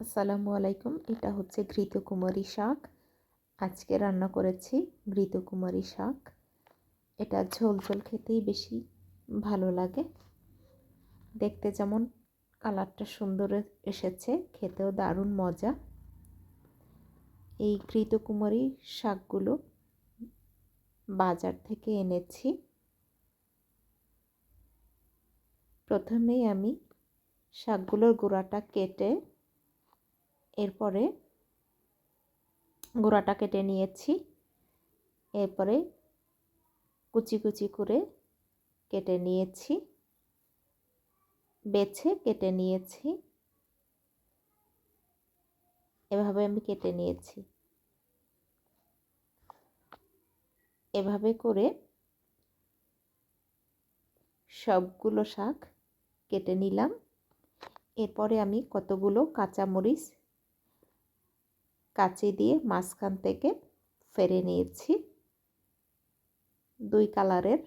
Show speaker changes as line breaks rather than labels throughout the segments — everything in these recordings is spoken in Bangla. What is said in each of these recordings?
আসসালামু আলাইকুম। এটা হচ্ছে ঘৃতকুমারী শাক। আজকে রান্না করেছি ঘৃতকুমারী শাক। এটা ঝোল ঝোল খেতেই বেশি ভালো লাগে। দেখতে যেমন কালারটা সুন্দর এসেছে, খেতেও দারুণ মজা। এই ঘৃতকুমারী শাকগুলো বাজার থেকে এনেছি। প্রথমেই আমি শাকগুলোর গোড়াটা কেটে এরপরে গোড়াটা কেটে নিয়েছি। এরপরে কুচি কুচি করে কেটে নিয়েছি। বেছে কেটে নিয়েছি। এভাবে আমি কেটে নিয়েছি। এভাবে করে সবগুলো শাক কেটে নিলাম। এরপরে আমি কতগুলো কাঁচামরিচ কাঁচি দিয়ে মাঝখান থেকে ফেরে নিয়েছি। দুই কালারের।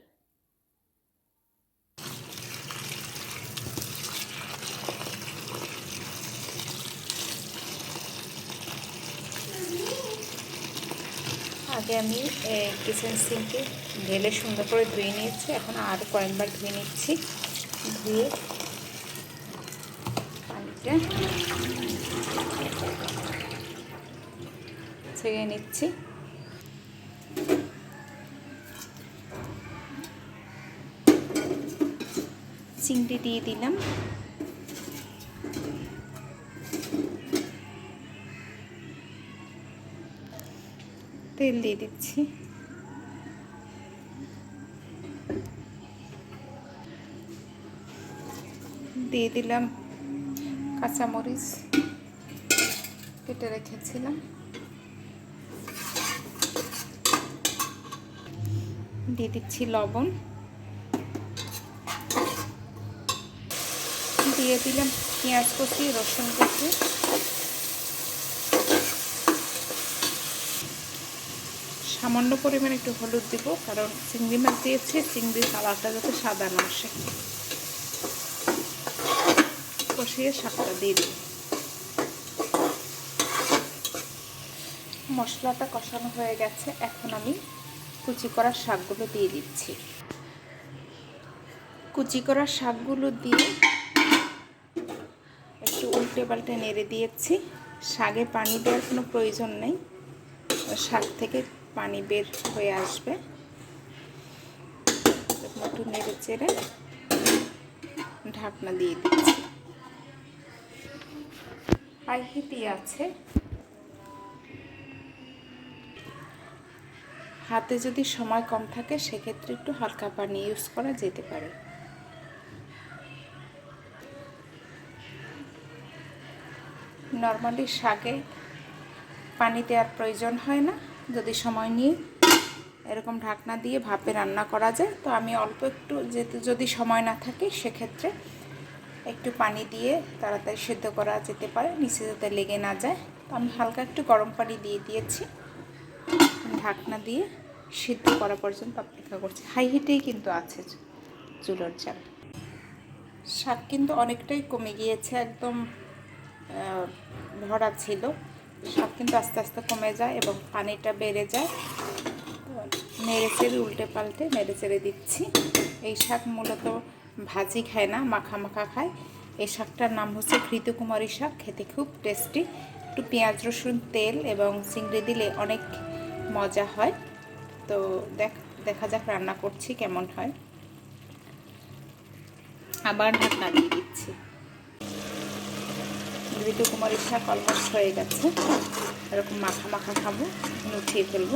আগে আমি কিচেন সিঙ্কে ঢেলে সুন্দর করে ধুয়ে নিয়েছি। এখন আর কয়েকবার ধুয়ে নিচ্ছি। ধুয়ে পানিটা ছেড়ে নিচ্ছি। চিংড়ি দিয়ে দিলাম। তেল দিয়ে দিচ্ছি। দিয়ে দিলাম কাঁচামরিচ। কেটে রেখেছিলাম। দিয়ে দিচ্ছি লবণ। দিয়ে দিলাম পেঁয়াজ কষি রসুন কষি সামান্য পরিমাণে একটু হলুদ দিব, কারণ চিংড়ি মাছ দিয়েছে, চিংড়ির কালারটা যাতে সাদা না আসে। কষিয়ে শাকটা দিয়ে দিই মশলাটা কষানো হয়ে গেছে, এখন আমি কুচি করা শাকগুলো দিয়ে দিচ্ছি। কুচি করা শাকগুলো দিয়ে একটু উল্টে পাল্টে নেড়ে দিয়েছি। শাকে পানি দেওয়ার কোনো প্রয়োজন নেই। শাক থেকে পানি বের হয়ে আসবে। একটু নেড়ে চেড়ে ঢাকনা দিয়ে দিচ্ছি। পাইহিতি আছে। হাতে যদি সময় কম থাকে, সেক্ষেত্রে একটু হালকা পানি ইউজ করা যেতে পারে। নর্মালি শাকে পানি দেওয়ার প্রয়োজন হয় না, যদি সময় নিয়ে এরকম ঢাকনা দিয়ে ভাপে রান্না করা যায়। তো আমি অল্প একটু যেতে যদি সময় না থাকে, সেক্ষেত্রে একটু পানি দিয়ে তাড়াতাড়ি সেদ্ধ করা যেতে পারে, নিচে যাতে লেগে না যায়। তো আমি হালকা একটু গরম পানি দিয়ে দিয়েছি। ঢাকনা দিয়ে সিদ্ধ করা পর্যন্ত অপেক্ষা করছি। হাই হিটেই কিন্তু আছে চুলোর চাল। শাক কিন্তু অনেকটাই কমে গিয়েছে, একদম ভরা ছিল। শাক কিন্তু আস্তে আস্তে কমে যায় এবং পানিটা বেড়ে যায়। নেড়ে চেড়ে, উল্টে পাল্টে নেড়ে চেড়ে দিচ্ছি। এই শাক মূলত ভাজি খায় না, মাখা মাখা খায়। এই শাকটার নাম হচ্ছে ঘৃতকুমারী শাক, খেতে খুব টেস্টি। একটু পেঁয়াজ, রসুন, তেল এবং চিংড়ি দিলে অনেক মজা হয়। তো দেখ, দেখা যাক রান্না করছি কেমন হয়। আবার ঢাকনা দিয়ে দিচ্ছি। মৃদু কুমার ইচ্ছা অলমোস্ট হয়ে গেছে। এরকম মাখা মাখা খাব উঠিয়ে ফেলব।